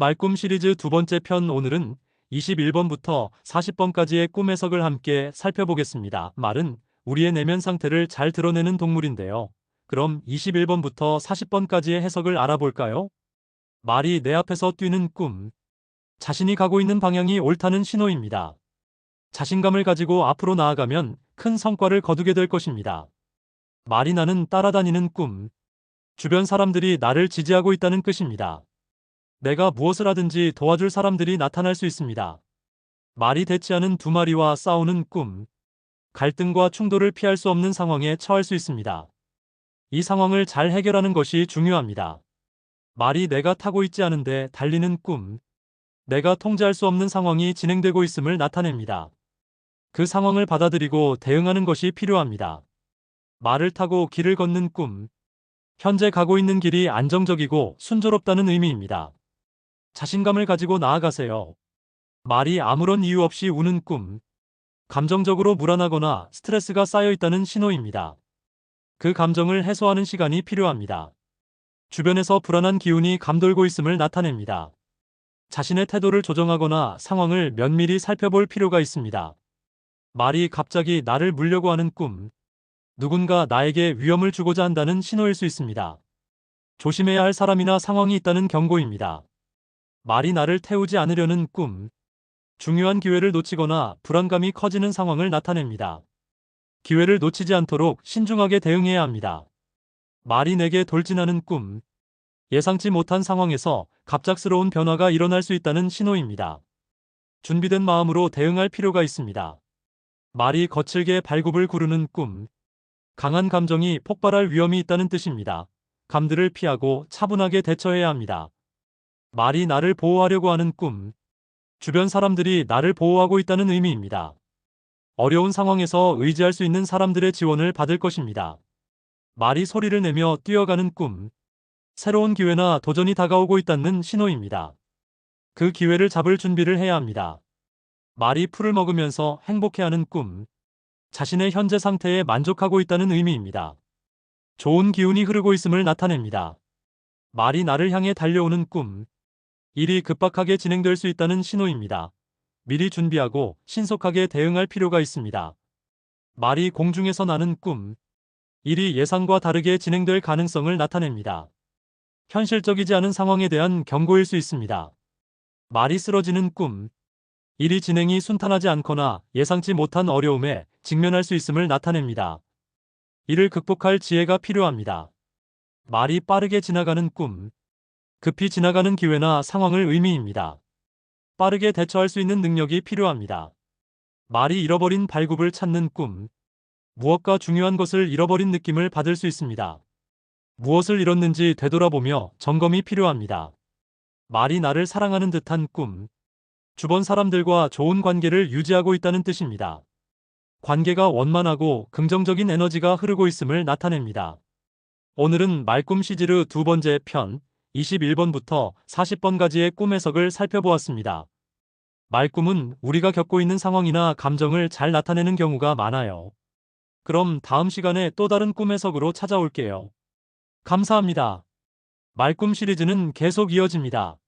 말꿈 시리즈 두 번째 편 오늘은 21번부터 40번까지의 꿈 해석을 함께 살펴보겠습니다. 말은 우리의 내면 상태를 잘 드러내는 동물인데요. 그럼 21번부터 40번까지의 해석을 알아볼까요? 말이 내 앞에서 뛰는 꿈. 자신이 가고 있는 방향이 옳다는 신호입니다. 자신감을 가지고 앞으로 나아가면 큰 성과를 거두게 될 것입니다. 말이 나는 따라다니는 꿈. 주변 사람들이 나를 지지하고 있다는 뜻입니다. 내가 무엇을 하든지 도와줄 사람들이 나타날 수 있습니다. 말이 대치 않은 두 마리와 싸우는 꿈. 갈등과 충돌을 피할 수 없는 상황에 처할 수 있습니다. 이 상황을 잘 해결하는 것이 중요합니다. 말이 내가 타고 있지 않은데 달리는 꿈. 내가 통제할 수 없는 상황이 진행되고 있음을 나타냅니다. 그 상황을 받아들이고 대응하는 것이 필요합니다. 말을 타고 길을 걷는 꿈. 현재 가고 있는 길이 안정적이고 순조롭다는 의미입니다. 자신감을 가지고 나아가세요. 말이 아무런 이유 없이 우는 꿈. 감정적으로 불안하거나 스트레스가 쌓여 있다는 신호입니다. 그 감정을 해소하는 시간이 필요합니다. 주변에서 불안한 기운이 감돌고 있음을 나타냅니다. 자신의 태도를 조정하거나 상황을 면밀히 살펴볼 필요가 있습니다. 말이 갑자기 나를 물려고 하는 꿈. 누군가 나에게 위험을 주고자 한다는 신호일 수 있습니다. 조심해야 할 사람이나 상황이 있다는 경고입니다. 말이 나를 태우지 않으려는 꿈. 중요한 기회를 놓치거나 불안감이 커지는 상황을 나타냅니다. 기회를 놓치지 않도록 신중하게 대응해야 합니다. 말이 내게 돌진하는 꿈. 예상치 못한 상황에서 갑작스러운 변화가 일어날 수 있다는 신호입니다. 준비된 마음으로 대응할 필요가 있습니다. 말이 거칠게 발굽을 구르는 꿈. 강한 감정이 폭발할 위험이 있다는 뜻입니다. 감들을 피하고 차분하게 대처해야 합니다. 말이 나를 보호하려고 하는 꿈. 주변 사람들이 나를 보호하고 있다는 의미입니다. 어려운 상황에서 의지할 수 있는 사람들의 지원을 받을 것입니다. 말이 소리를 내며 뛰어가는 꿈. 새로운 기회나 도전이 다가오고 있다는 신호입니다. 그 기회를 잡을 준비를 해야 합니다. 말이 풀을 먹으면서 행복해하는 꿈. 자신의 현재 상태에 만족하고 있다는 의미입니다. 좋은 기운이 흐르고 있음을 나타냅니다. 말이 나를 향해 달려오는 꿈. 일이 급박하게 진행될 수 있다는 신호입니다. 미리 준비하고 신속하게 대응할 필요가 있습니다. 말이 공중에서 나는 꿈. 일이 예상과 다르게 진행될 가능성을 나타냅니다. 현실적이지 않은 상황에 대한 경고일 수 있습니다. 말이 쓰러지는 꿈. 일이 진행이 순탄하지 않거나 예상치 못한 어려움에 직면할 수 있음을 나타냅니다. 이를 극복할 지혜가 필요합니다. 말이 빠르게 지나가는 꿈. 급히 지나가는 기회나 상황을 의미입니다. 빠르게 대처할 수 있는 능력이 필요합니다. 말이 잃어버린 발굽을 찾는 꿈. 무엇과 중요한 것을 잃어버린 느낌을 받을 수 있습니다. 무엇을 잃었는지 되돌아보며 점검이 필요합니다. 말이 나를 사랑하는 듯한 꿈. 주변 사람들과 좋은 관계를 유지하고 있다는 뜻입니다. 관계가 원만하고 긍정적인 에너지가 흐르고 있음을 나타냅니다. 오늘은 말꿈 시지르 두 번째 편 21번부터 40번까지의 꿈 해석을 살펴보았습니다. 말꿈은 우리가 겪고 있는 상황이나 감정을 잘 나타내는 경우가 많아요. 그럼 다음 시간에 또 다른 꿈 해석으로 찾아올게요. 감사합니다. 말꿈 시리즈는 계속 이어집니다.